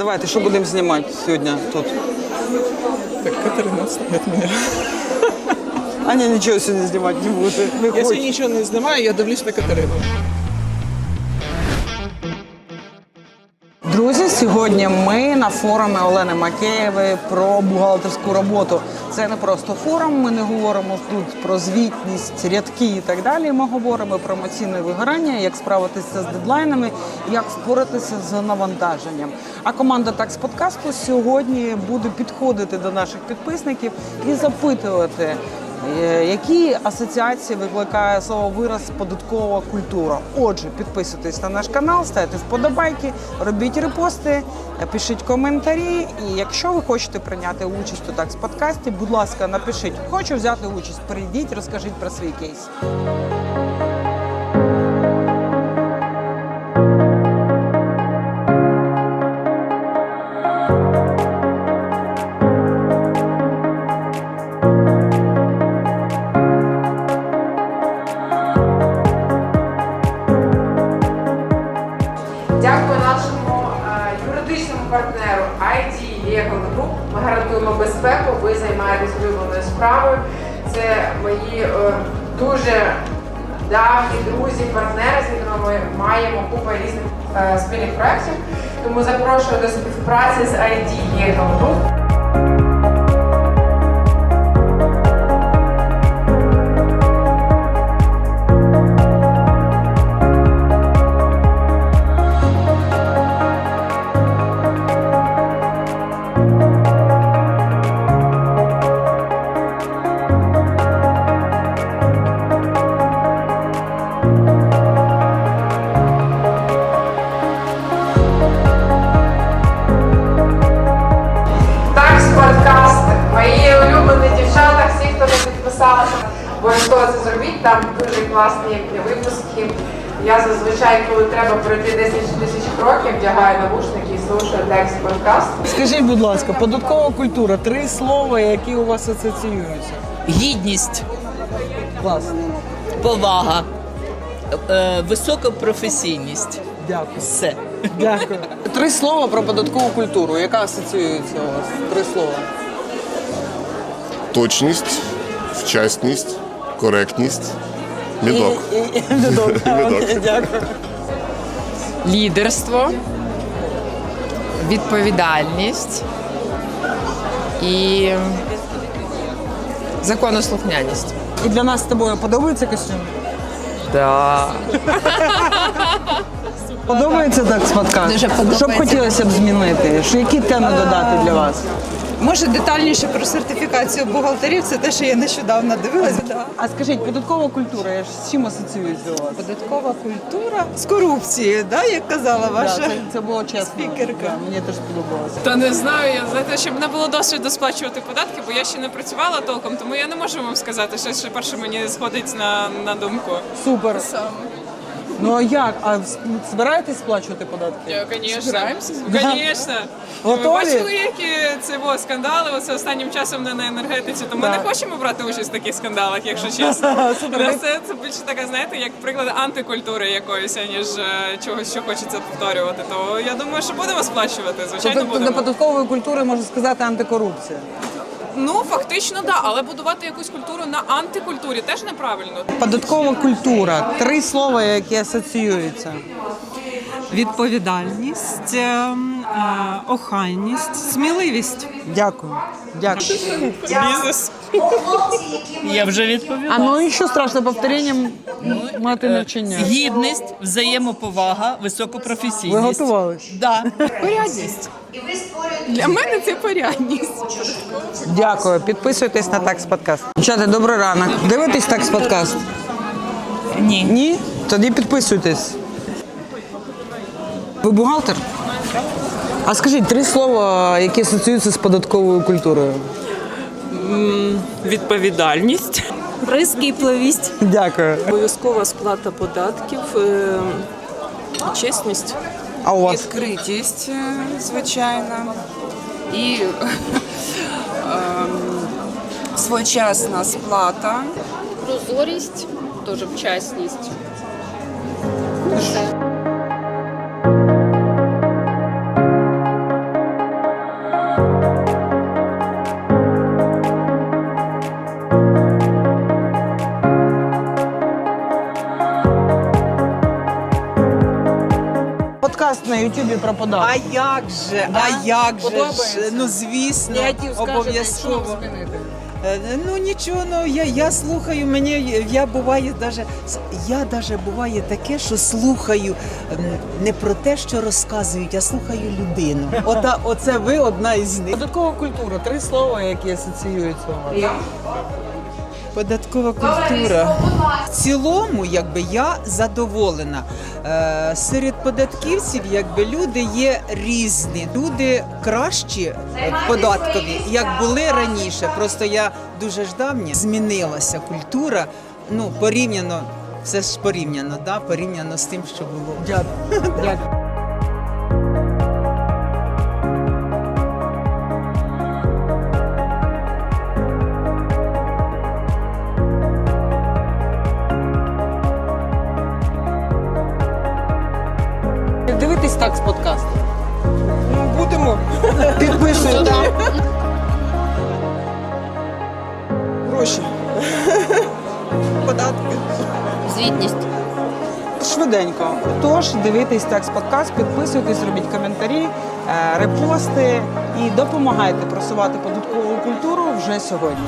Давайте, що будемо знімати сьогодні тут? Так Катерина знает меня. Аня нічого сьогодні знімати не буде. Не Я хоче. сьогодні нічого не знімаю, я дивлюсь на Катерину. Друзі, сьогодні ми на форумі Олени Макеєвої про бухгалтерську роботу. Це не просто форум. Ми не говоримо тут про звітність, рядки і так далі. Ми говоримо про емоційне вигорання, як справитися з дедлайнами, як впоратися з навантаженням. А команда такс подкасту сьогодні буде підходити до наших підписників і запитувати. Е, Які асоціації викликає слово вираз податкова культура? Отже, підписуйтесь на наш канал, ставте вподобайки, робіть репости, пишіть коментарі. І якщо ви хочете прийняти участь у такс подкасті, будь ласка, напишіть, хочу взяти участь. Прийдіть, розкажіть про свій кейс. Партнеру ID Legal Group. Ми гарантуємо безпеку. Ви займаєтесь улюбленою справою. Це мої е, дуже давні друзі, партнери, з якими ми маємо купу різних е, спільних проєктів. Тому запрошую до співпраці з ID Legal Group. Не обов'язково це зробіть. Там дуже класні випуски. Я зазвичай, коли треба пройти 10 тисяч кроків, вдягаю навушники і слушаю текст подкаст. Скажіть, будь ласка, податкова культура три слова, які у вас асоціюються. Гідність, Клас. повага, е, висока професійність. Дякую. Все. Дякую. Три слова про податкову культуру. Яка асоціюється у вас? Три слова. Точність, вчасність, коректність, мідок. Дякую. Лідерство, відповідальність і законослухняність. І для нас з тобою подобається костюм? Да. Подобається так з подкасту? Дуже подобається. Що б хотілося б змінити? Що які теми додати для вас? Може детальніше про сертифікацію бухгалтерів, це те, що я нещодавно дивилася. Да. А скажіть, податкова культура, я ж з чим асоціюється у вас? Податкова культура з корупцією, да, як казала Да, ваша. це, це було чесно. спікерка. Да, мені теж сподобалося. Та не знаю, я знаєте, щоб не було досвіду сплачувати податки, бо я ще не працювала толком, тому я не можу вам сказати що перше мені сходить на, на думку. Супер. Ну а як? А збираєтесь сплачувати податки? Я, Звісно. Збираємося? Звісно. Ви Готові? бачили, які це було скандали оце останнім часом не на енергетиці, то ми не хочемо брати участь в таких скандалах, якщо чесно. Супер. Це, це більше така, знаєте, як приклад антикультури якоїсь, аніж е, чогось, що хочеться повторювати. То я думаю, що будемо сплачувати. Звичайно, Тобто до будемо. податкової культури можна сказати антикорупція. Ну фактично, да, але будувати якусь культуру на антикультурі теж неправильно. Податкова культура. Три слова, які асоціюються. відповідальність, ем, охайність, сміливість. Дякую. Дякую. Бізнес. Я вже відповіла. А ну і що страшно, повторенням мати Е, навчання. Гідність, взаємоповага, високопрофесійність. Ви готувались? Да. Порядність. Для мене це порядність. Дякую. Підписуйтесь на такс подкаст. Дівчата, добрий ранок. Дивитесь такс подкаст? Ні. Ні? Тоді підписуйтесь. Ви бухгалтер? А скажіть три слова, які асоціюються з податковою культурою. Відповідальність, Прискіпливість. Дякую. обов'язкова сплата податків, е, чесність, А у вас? Відкритість, е, звичайно. І ем, своєчасна сплата. Прозорість, теж вчасність. Ютубі про А як же, а як же Подобається? ну звісно, що обов'язково. змінити? Е, Ну нічого, ну я, я слухаю, мені я буває даже я даже буває таке, що слухаю не про те, що розказують, а слухаю людину. Ота, оце ви одна із них. Податкова культура. Три слова, які асоціюються у вас. Податкова культура. В цілому, якби я задоволена. Е, серед податківців, якби люди є різні. Люди кращі е, податкові, як були раніше. Просто я дуже ж давня змінилася культура. Ну, порівняно, все ж порівняно, да? порівняно з тим, що було. Дякую. так з подкасту. Ну, будемо. Підписуйте. Гроші. Податки. Звітність. Швиденько. Тож дивитесь текст подкаст, підписуйтесь, робіть коментарі, е, репости і допомагайте просувати податкову культуру вже сьогодні.